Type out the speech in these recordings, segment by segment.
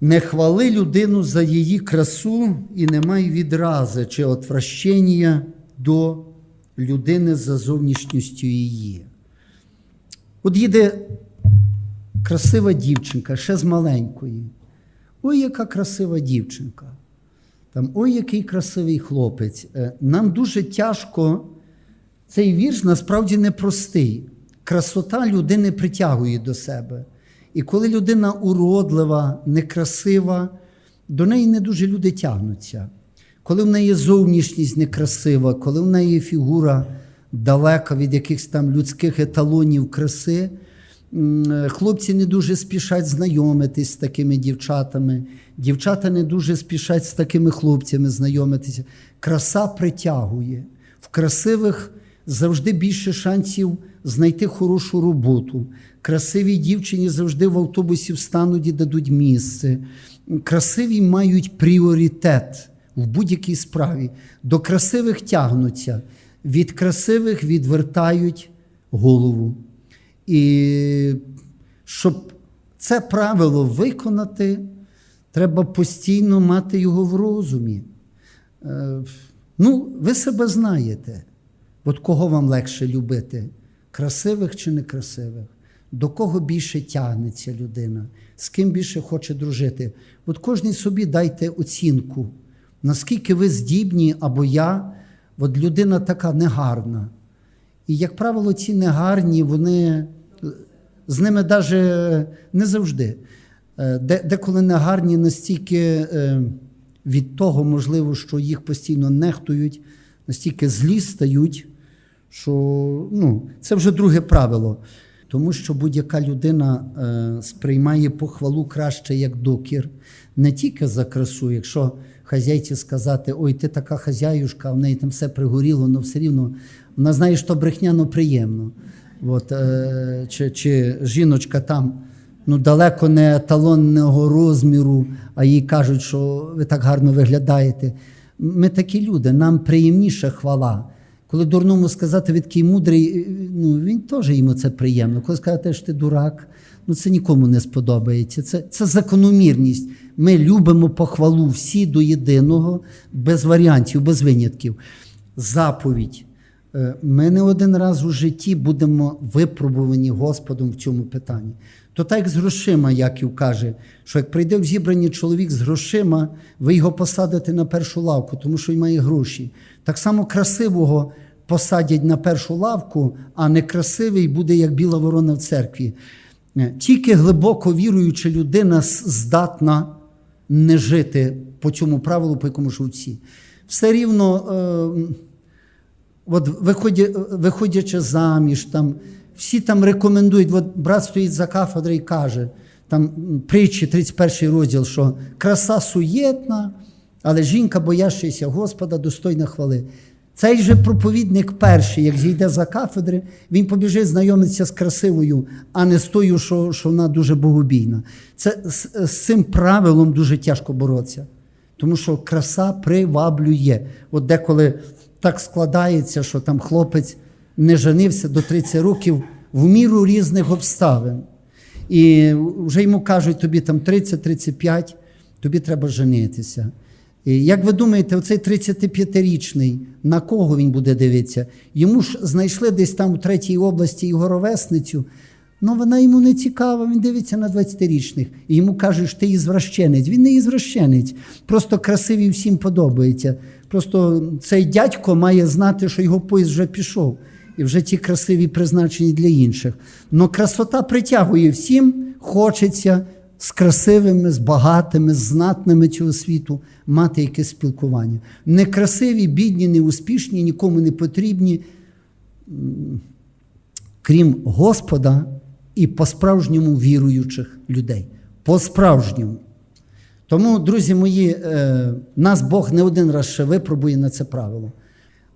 Не хвали людину за її красу і не май відрази чи отвращення до людини за зовнішністю її. От їде красива дівчинка, ще з маленької. Ой, яка красива дівчинка. Там, ой, який красивий хлопець. Е, Нам дуже тяжко. Цей вірш насправді непростий. Красота людини притягує до себе. І коли людина уродлива, некрасива, до неї не дуже люди тягнуться. Коли в неї зовнішність некрасива, коли в неї фігура далека від якихось там людських еталонів краси, хлопці не дуже спішать знайомитись з такими дівчатами, дівчата не дуже спішать з такими хлопцями знайомитися. Краса притягує. В красивих завжди більше шансів знайти хорошу роботу. Красивій дівчині завжди в автобусі встануть і дадуть місце. Красиві мають пріоритет в будь-якій справі. До красивих тягнуться, від красивих відвертають голову. І щоб це правило виконати, треба постійно мати його в розумі. Е, Ну, ви себе знаєте. От кого вам легше любити? Красивих чи некрасивих? До кого більше тягнеться людина? З ким більше хоче дружити? От кожній собі дайте оцінку, наскільки ви здібні або я, от людина така негарна. І, як правило, ці негарні, вони з ними навіть не завжди. Е, Де, деколи негарні настільки е, від того, можливо, що їх постійно нехтують, настільки злі стають, що ну, це вже друге правило. Тому що будь-яка людина е, сприймає похвалу краще як докір, не тільки за красу, якщо хазяйці сказати, ой, ти така хазяюшка, в неї там все пригоріло, але все рівно вона знає, що брехняно приємно. От, е, чи, чи жіночка там ну, далеко не еталонного розміру, а їй кажуть, що ви так гарно виглядаєте. Ми такі люди, нам приємніша хвала. Коли дурному сказати, ви такий мудрий, ну він теж йому це приємно. Коли сказати, що ти дурак, ну це нікому не сподобається. Це, це закономірність. Ми любимо похвалу всі до єдиного, без варіантів, без винятків. Заповідь. Е, Ми не один раз у житті будемо випробувані Господом в цьому питанні. То так як з грошима, Яків каже, що як прийде в зібрані чоловік з грошима, ви його посадите на першу лавку, тому що він має гроші. Так само красивого посадять на першу лавку, а некрасивий буде як біла ворона в церкві. Е, Тільки глибоко віруюча людина здатна не жити по цьому правилу, по якому всі. Все рівно. Е, От виходячи заміж, там, всі там рекомендують, от брат стоїть за кафедрою і каже, там притчі, 31 розділ, що краса суєтна, але жінка, боящася Господа, достойна хвали. Цей же проповідник перший, як зійде за кафедри, він побіжить знайомитися з красивою, а не з тою, що, що вона дуже богобійна. Це з, з цим правилом дуже тяжко боротися. Тому що краса приваблює. От деколи так складається, що там хлопець не женився до 30 років в міру різних обставин. І вже йому кажуть, тобі там 30-35, тобі треба женитися. І як ви думаєте, оцей 35-річний, на кого він буде дивитися? Йому ж знайшли десь там у третій області його ровесницю, Ну, вона йому не цікава, він дивиться на 20-річних. І йому кажуть, що ти ізвращенець. Він не ізвращенець, просто красивий всім подобається. Просто цей дядько має знати, що його поїзд вже пішов, і вже ті красиві призначені для інших. Но красота притягує всім, хочеться з красивими, з багатими, з знатними цього світу мати якесь спілкування. Некрасиві, бідні, неуспішні, нікому не потрібні крім Господа і по-справжньому віруючих людей. По-справжньому. Тому, друзі мої, е, нас Бог не один раз ще випробує на це правило.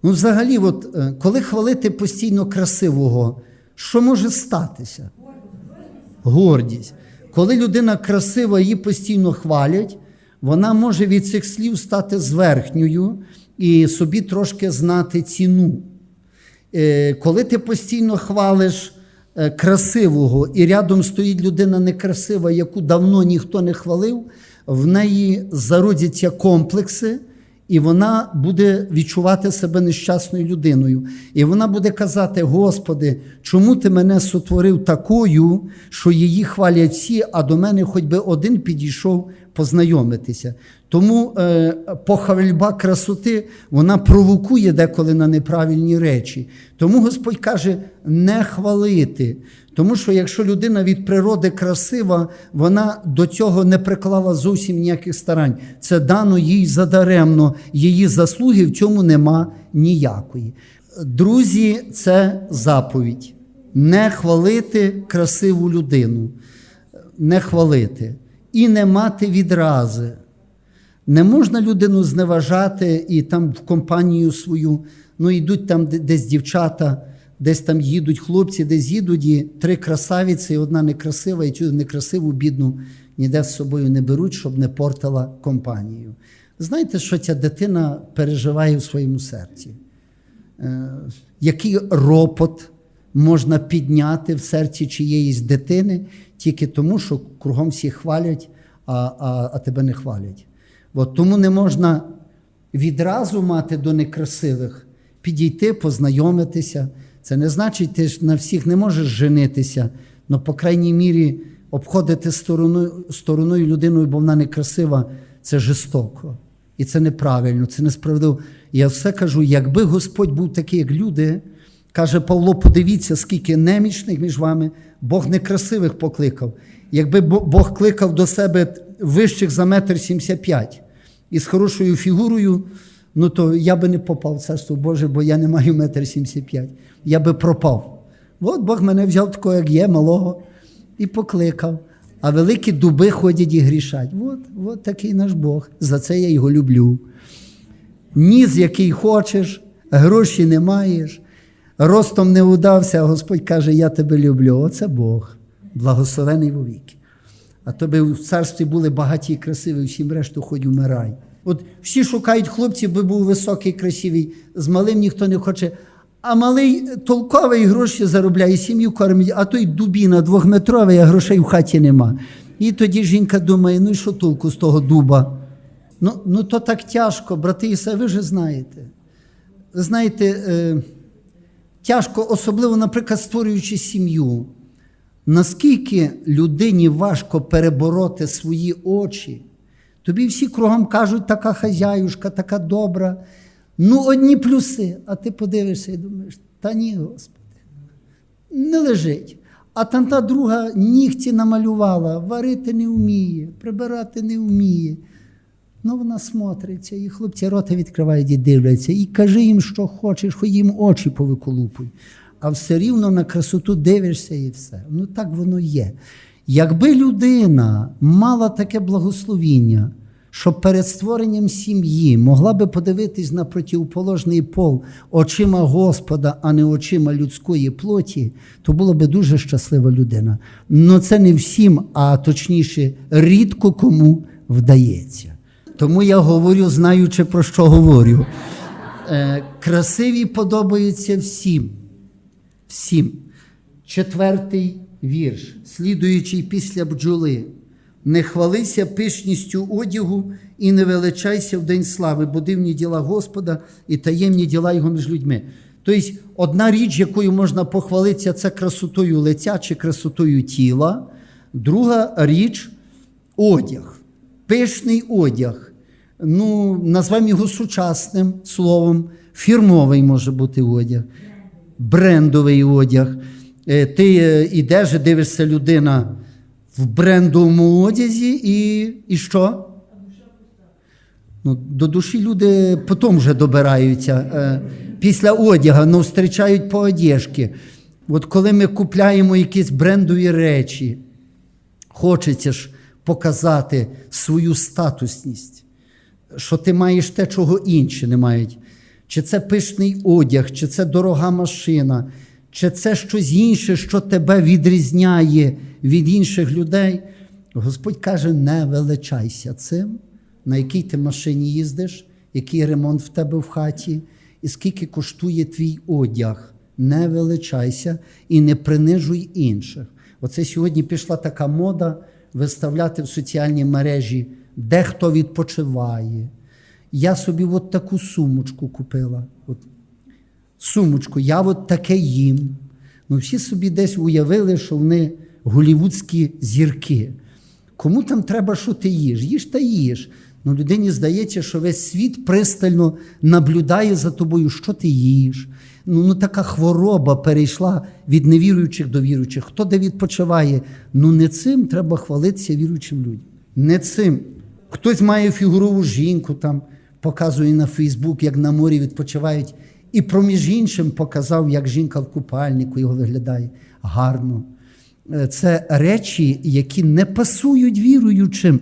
Ну, взагалі, от, е, коли хвалити постійно красивого, що може статися? Гордість. Коли людина красива, її постійно хвалять, вона може від цих слів стати зверхньою і собі трошки знати ціну. Е, коли ти постійно хвалиш е, красивого, і рядом стоїть людина некрасива, яку давно ніхто не хвалив, в неї зародяться комплекси, і вона буде відчувати себе нещасною людиною. І вона буде казати: Господи, чому ти мене сотворив такою, що її хвалять всі, а до мене хоч би один підійшов познайомитися. Тому е, похвальба красоти вона провокує деколи на неправильні речі. Тому Господь каже не хвалити. Тому що якщо людина від природи красива, вона до цього не приклала зовсім ніяких старань. Це дано їй задаремно, її заслуги в цьому нема ніякої. Друзі, це заповідь. Не хвалити красиву людину, не хвалити і не мати відрази. Не можна людину зневажати і там в компанію свою, ну йдуть там десь дівчата, десь там їдуть хлопці, десь їдуть і три красавиці, і одна некрасива, і цю некрасиву бідну ніде з собою не беруть, щоб не портила компанію. Знаєте, що ця дитина переживає в своєму серці? Е, який ропот можна підняти в серці чиєїсь дитини тільки тому, що кругом всі хвалять, а, а, а тебе не хвалять. От тому не можна відразу мати до некрасивих, підійти, познайомитися. Це не значить, ти ж на всіх не можеш женитися, але, по крайній мірі, обходити стороною, стороною людиною, бо вона некрасива, це жорстоко. І це неправильно, це несправедливо. Я все кажу, якби Господь був такий, як люди, каже Павло, подивіться, скільки немічних між вами, Бог некрасивих покликав. Якби Бог кликав до себе вищих за метр сімдесят п'ять і з хорошою фігурою, ну то я би не попав в царство Боже, бо я не маю метр сімдесят п'ять. Я би пропав. От Бог мене взяв такого, як є, малого, і покликав. А великі дуби ходять і грішать. От, от такий наш Бог. За це я його люблю. Ніс, який хочеш, гроші не маєш, ростом не удався, а Господь каже, я тебе люблю. Оце Бог, благословений вовіки. А то би в царстві були багаті і красиві, всім решту хоч умирай. От всі шукають хлопців, би був високий, красивий, з малим ніхто не хоче. А малий толковий гроші заробляє, сім'ю кормить, а той дубіна двохметровий, а грошей в хаті нема. І тоді жінка думає, ну і що толку з того дуба? Ну, ну то так тяжко, брати і сестри, ви ж знаєте. Ви знаєте, е, тяжко, особливо, наприклад, створюючи сім'ю. Наскільки людині важко перебороти свої очі, тобі всі кругом кажуть, така хазяюшка, така добра. Ну, одні плюси, а ти подивишся і думаєш, та ні, Господи, не лежить. А там та друга нігті намалювала, варити не вміє, прибирати не вміє. Ну, вона смотриться, і хлопці рота відкривають і дивляться, і кажи їм, що хочеш, хоч їм очі повиколупуй. А все рівно на красоту дивишся і все. Ну так воно є. Якби людина мала таке благословіння, що перед створенням сім'ї могла би подивитись на противоположний пол очима Господа, а не очима людської плоті, то була би дуже щаслива людина. Ну це не всім, а точніше, рідко кому вдається. Тому я говорю, знаючи про що говорю. Е, красиві подобаються всім. Всім. Четвертий вірш, слідуючий після бджоли. Не хвалися пишністю одягу і не величайся в день слави, бо дивні діла Господа і таємні діла Його між людьми. Тобто, одна річ, якою можна похвалитися, це красотою лиця чи красотою тіла. Друга річ одяг, пишний одяг. Ну, назвемо його сучасним словом, фірмовий може бути одяг, брендовий одяг. Е, Ти е, ідеш і дивишся людина в брендовому одязі, і, і що? Ну, до душі люди потім вже добираються е, після одяга, ну, зустрічають по одежки. От коли ми купляємо якісь брендові речі, хочеться ж показати свою статусність, що ти маєш те, чого інші не мають. Чи це пишний одяг, чи це дорога машина, чи це щось інше, що тебе відрізняє від інших людей. Господь каже: не величайся цим, на якій ти машині їздиш, який ремонт в тебе в хаті, і скільки коштує твій одяг. Не величайся і не принижуй інших. Оце сьогодні пішла така мода виставляти в соціальній мережі де хто відпочиває. Я собі от таку сумочку купила. От, сумочку, я от таке їм. Ну, всі собі десь уявили, що вони голівудські зірки. Кому там треба, що ти їш? Їж та їж. Ну, людині здається, що весь світ пристально наблюдає за тобою, що ти їш. Ну, ну така хвороба перейшла від невіруючих до віруючих. Хто де відпочиває? Ну не цим треба хвалитися віруючим людям. Не цим. Хтось має фігурову жінку, там показує на Фейсбук, як на морі відпочивають. І проміж іншим показав, як жінка в купальнику його виглядає гарно. Е, Це речі, які не пасують віруючим.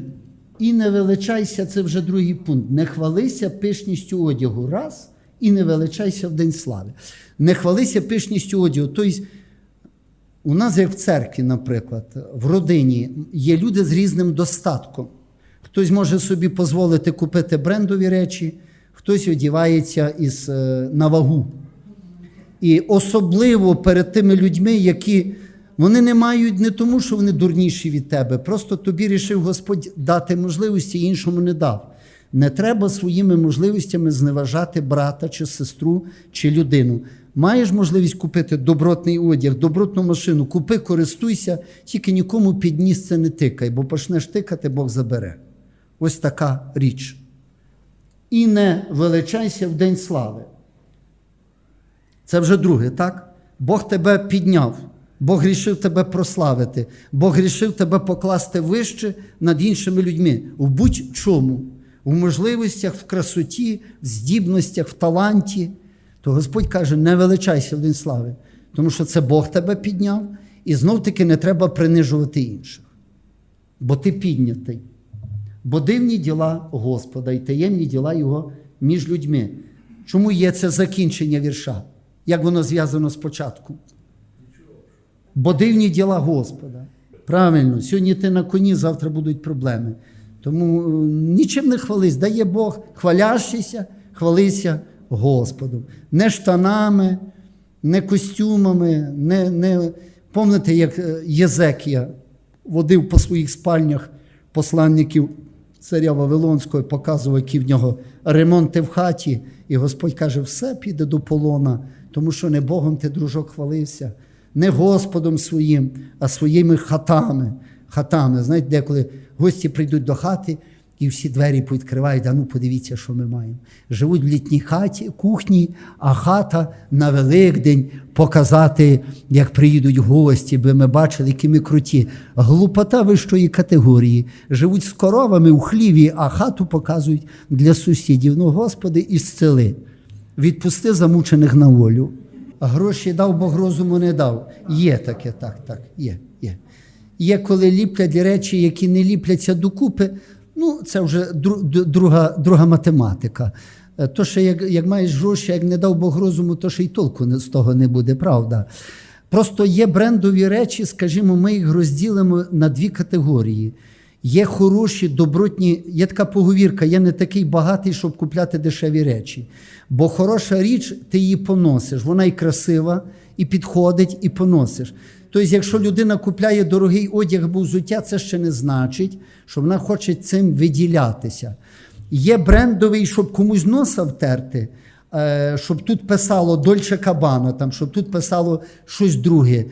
І не величайся, це вже другий пункт. Не хвалися пишністю одягу. Раз, і не величайся в День слави. Не хвалися пишністю одягу. Тобто, у нас, як в церкві, наприклад, в родині є люди з різним достатком. Хтось може собі дозволити купити брендові речі, хтось одівається із, е, на вагу. І особливо перед тими людьми, які вони не мають не тому, що вони дурніші від тебе, просто тобі рішив Господь дати можливості, іншому не дав. Не треба своїми можливостями зневажати брата чи сестру чи людину. Маєш можливість купити добротний одяг, добротну машину, купи, користуйся, тільки нікому під ніс це не тикай, бо почнеш тикати, Бог забере. Ось така річ. І не величайся в день слави. Це вже друге, так? Бог тебе підняв, Бог рішив тебе прославити, Бог рішив тебе покласти вище над іншими людьми в будь-чому, в можливостях, в красоті, в здібностях, в таланті. То Господь каже: не величайся в день слави, тому що це Бог тебе підняв, і знов-таки не треба принижувати інших. Бо ти піднятий. Бо дивні діла Господа і таємні діла Його між людьми. Чому є це закінчення вірша? Як воно зв'язано з початком? Бо дивні діла Господа. Правильно, сьогодні ти на коні, завтра будуть проблеми. Тому е, нічим не хвались. Дає Бог, хвалящийся, хвалися Господом. Не штанами, не костюмами, не, не... Помните, як е, Єзекія водив по своїх спальнях посланників царя Вавилонського, показував, які в нього ремонти в хаті. І Господь каже, все піде до полона, тому що не Богом ти, дружок, хвалився, не Господом своїм, а своїми хатами. Хатами. Знаєте, деколи гості прийдуть до хати і всі двері відкривають, а ну подивіться, що ми маємо. Живуть в літній хаті, кухні, а хата на Великдень показати, як приїдуть гості, би ми бачили, які ми круті. Глупота вищої категорії. Живуть з коровами у хліві, а хату показують для сусідів. Ну, Господи, і зцели. Відпусти замучених на волю. Гроші дав, Бог розуму не дав. Є таке, так, так, є, є. Є, коли ліплять речі, які не ліпляться докупи. Ну, це вже друга, друга математика. Е, То, що як, як маєш гроші, як не дав Бог розуму, то ще й толку з того не буде, правда. Просто є брендові речі, скажімо, ми їх розділимо на дві категорії. Є хороші, добротні, є така поговірка, я не такий багатий, щоб купляти дешеві речі. Бо хороша річ, ти її поносиш. Вона і красива, і підходить, і поносиш. Тобто, якщо людина купляє дорогий одяг або взуття, це ще не значить, що вона хоче цим виділятися. Є брендовий, щоб комусь носа втерти, е, щоб тут писало Дольче Кабано, там, щоб тут писало щось друге.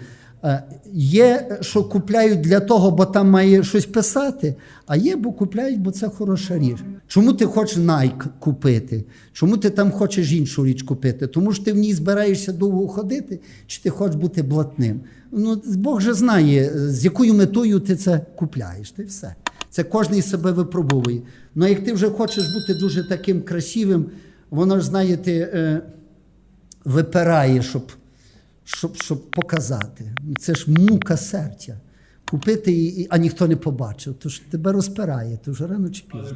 Е, Є, що купляють для того, бо там має щось писати, а є, бо купляють, бо це хороша річ. Чому ти хочеш Nike купити? Чому ти там хочеш іншу річ купити? Тому що ти в ній збираєшся довго ходити, чи ти хочеш бути блатним? Ну, Бог же знає, з якою метою ти це купляєш. Ти все. Це кожен себе випробовує. Ну, як ти вже хочеш бути дуже таким красивим, воно ж, знаєте, е, випирає, щоб щоб, щоб показати. Це ж мука серця. Купити, і- а ніхто не побачив. Тож тебе розпирає, то вже рано чи пізно.